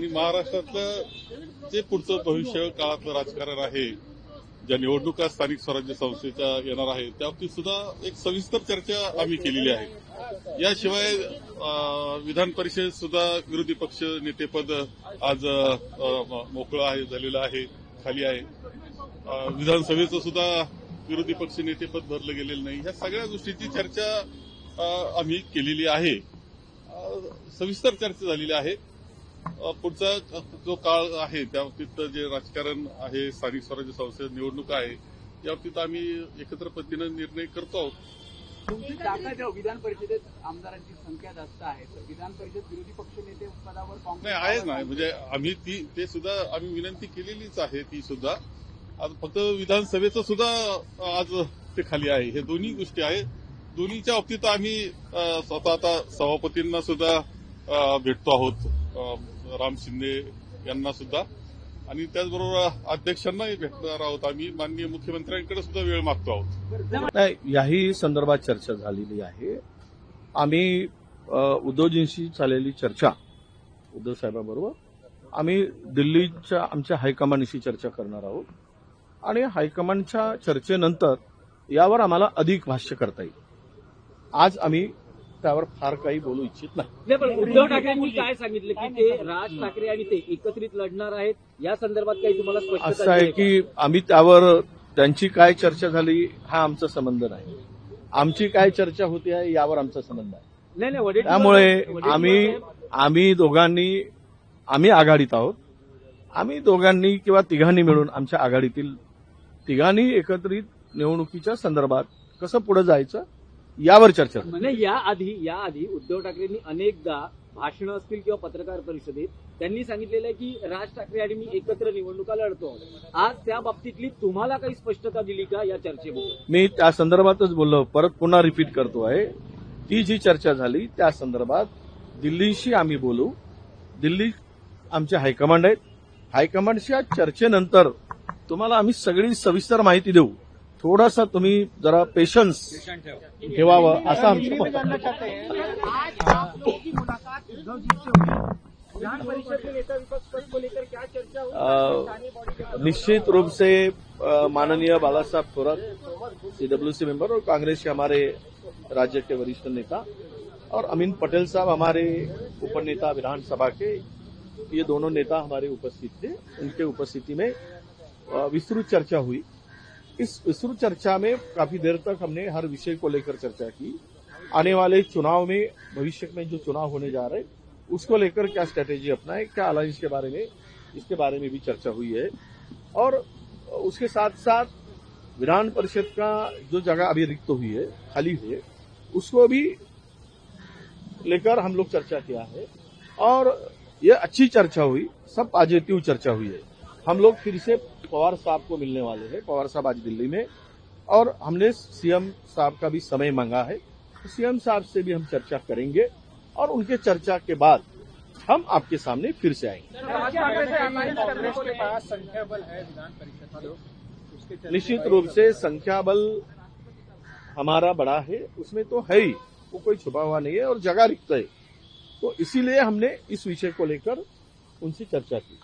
आणि महाराष्ट्रातलं जे पुढचं भविष्य काळातलं राजकारण आहे ज्या निवडणुका स्थानिक स्वराज्य संस्थेच्या येणार आहे त्याबाबतीत सुद्धा एक सविस्तर चर्चा आम्ही केलेली आहे. याशिवाय विधान परिषद सुद्धा विरोधी पक्ष नेतेपद आज मोकळं आहे झालेलं आहे खाली आहे. विधानसभेचं सुद्धा विरोधी पक्ष नेतेपद भरलं गेलेलं नाही. ह्या सगळ्या गोष्टीची चर्चा आम्ही केलेली आहे. सविस्तर चर्चा झालेली आहे. पुढचा जो काळ आहे त्या बाबतीत जे राजकारण आहे स्थानिक स्वराज्य संस्था निवडणूक आहे या बाबतीत आम्ही एकत्र पद्धतीनं निर्णय करतो आहोत. तुमची ताकद आहे, विधान परिषदेत आमदारांची संख्या जास्त आहे तर विधान परिषद विरोधी पक्ष नेते पदावर नाही आहे ना. म्हणजे आम्ही ती ते सुद्धा आम्ही विनंती केलेलीच आहे ती सुद्धा. आज फक्त विधानसभेचं सुद्धा आज ते खाली आहे. हे दोन्ही गोष्टी आहेत. दोन्हीच्या बाबतीत आम्ही स्वतः आता सभापतींना सुद्धा भेटतो आहोत. राम शिंदे यांना सुद्धा. आणि त्याचबरोबर अध्यक्षांनाही भेटणार आहोत आम्ही. माननीय मुख्यमंत्र्यांकडे सुद्धा वेळ मागतो आहोत. नाही याही संदर्भात चर्चा झालेली आहे. आम्ही उद्धवजींशी झालेली चर्चा उद्धव साहेबांबरोबर आम्ही दिल्लीच्या आमच्या हायकमांडशी चर्चा करणार आहोत. आणि हायकमांडच्या चर्चेनंतर यावर आम्हाला अधिक भाष्य करता येईल. आज आम्ही त्यावर फार काही बोलू इच्छित नाही. पण उद्धव ठाकरेंनी काय सांगितलं की ते राज ठाकरे आणि ते एकत्रित लढणार आहेत या संदर्भात काही तुम्हाला स्पष्टता असं आहे की आम्ही त्यावर त्यांची काय चर्चा झाली हा आमचा संबंध नाही. आमची काय चर्चा होती आहे यावर आमचा संबंध आहे. नाही नाही वडेट्टीवार- त्यामुळे आम्ही आम्ही दोघांनी आम्ही आघाडीत आहोत. आम्ही दोघांनी किंवा तिघांनी मिळून आमच्या आघाडीतील तिघांनी एकत्रित निवडणुकीच्या संदर्भात कसं पुढे जायचं यावर चर्चा. नाही याआधी याआधी उद्धव ठाकरेंनी अनेकदा भाषणं असतील किंवा पत्रकार परिषदेत त्यांनी सांगितलेलं आहे की राज ठाकरे आणि मी एकत्र निवडणुका लढतो. आज त्या बाबतीतली तुम्हाला काही स्पष्टता दिली का या चर्चेमध्ये मी त्या संदर्भातच बोललो परत पुन्हा रिपीट करतो आहे. ती जी चर्चा झाली त्या संदर्भात दिल्लीशी आम्ही बोलू. दिल्ली आमचे हायकमांड आहेत. हायकमांडच्या चर्चेनंतर तुम्हाला आम्ही सगळी सविस्तर माहिती देऊ. थोडासा तुम्ही जरा पेशन्स ठेवावं असं आमचं मत आहे. विधान परिषद के नेता विपक्ष पद को लेकर क्या चर्चा निश्चित रूप से माननीय बाला साहब थोरात सीडब्ल्यूसी मेंबर और कांग्रेस के हमारे राज्य के वरिष्ठ नेता और अमीन पटेल साहब हमारे उपनेता विधानसभा के ये दोनों नेता हमारे उपस्थित थे। उनके उपस्थिति में विस्तृत चर्चा हुई। इस विस्तृत चर्चा में काफ़ी देर तक हमने हर विषय को लेकर चर्चा की। आने वाले चुनाव में, भविष्य में जो चुनाव होने जा रहे उसको लेकर क्या स्ट्रेटेजी अपनाए, क्या अलायंस के बारे में, इसके बारे में भी चर्चा हुई है। और उसके साथ साथ विधान परिषद का जो जगह अभी रिक्त तो हुई है, खाली है, उसको भी लेकर हम लोग चर्चा किया है। और यह अच्छी चर्चा हुई, सब पॉजिटिव चर्चा हुई है। हम लोग फिर से पवार साहब को मिलने वाले हैं पवार साहब आज दिल्ली में। और हमने सीएम साहब का भी समय मांगा है सीएम साहब से भी हम चर्चा करेंगे। और उनके चर्चा के बाद हम आपके सामने फिर से आएँगे। कांग्रेस के पास संख्या बल है विधान परिषद निश्चित रूप से संख्या बल हमारा बड़ा है उसमें तो है ही वो कोई छुपा हुआ नहीं है और जगह रिक्त है। तो इसीलिए हमने इस विषय को लेकर उनसे चर्चा की।